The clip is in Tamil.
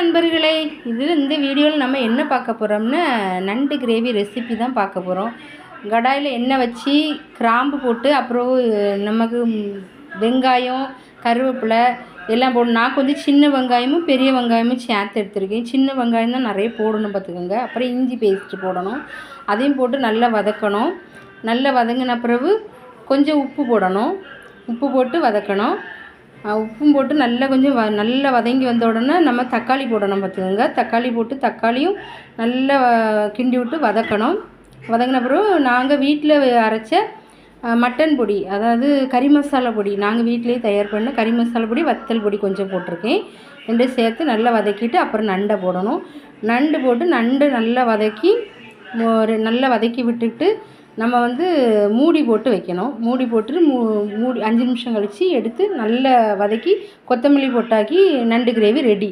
நண்பர்களே இது இந்த வீடியோவில் நம்ம என்ன பார்க்க போகிறோம்னா நண்டு கிரேவி ரெசிபி தான் பார்க்க போகிறோம் கடாயில் எண்ணெய் வச்சு கிராம்பு போட்டு அப்புறம் நமக்கு வெங்காயம் கருவேப்பிலை எல்லாம் போடணும் நான் கொஞ்சம் சின்ன வெங்காயமும் பெரிய வெங்காயமும் சேர்த்து எடுத்துருக்கேன். சின்ன வெங்காயம் தான் நிறைய போடணும் பார்த்துக்கோங்க. அப்புறம் இஞ்சி பேஸ்ட்டு போடணும். அதையும் போட்டு நல்லா வதக்கணும். நல்லா வதங்கின பிறகு கொஞ்சம் உப்பு போடணும். உப்பு போட்டு வதக்கணும். உப்பும் போட்டு நல்லா கொஞ்சம் வ நல்லா வதங்கி வந்த உடனே நம்ம தக்காளி போடணும் பார்த்துக்கோங்க. தக்காளி போட்டு தக்காளியும் நல்லா கிண்டி விட்டு வதக்கணும். வதங்கின பிறகு நாங்கள் வீட்டில் அரைச்ச மட்டன் பொடி அதாவது கறி மசாலா பொடி நாங்கள் வீட்டிலேயே தயார் பண்ண கறி மசாலா பொடி வத்தல் பொடி கொஞ்சம் போட்டிருக்கேன். ரெண்டும் சேர்த்து நல்லா வதக்கிட்டு அப்புறம் நண்டை போடணும். நண்டு போட்டு நண்டு நல்லா வதக்கி ஒரு நல்லா வதக்கி விட்டுட்டு நம்ம வந்து மூடி போட்டு வைக்கணும். மூடி போட்டு மூ மூடி அஞ்சு நிமிஷம் கழித்து எடுத்து நல்லா வதக்கி கொத்தமல்லி போட்டாக்கி நண்டு கிரேவி ரெடி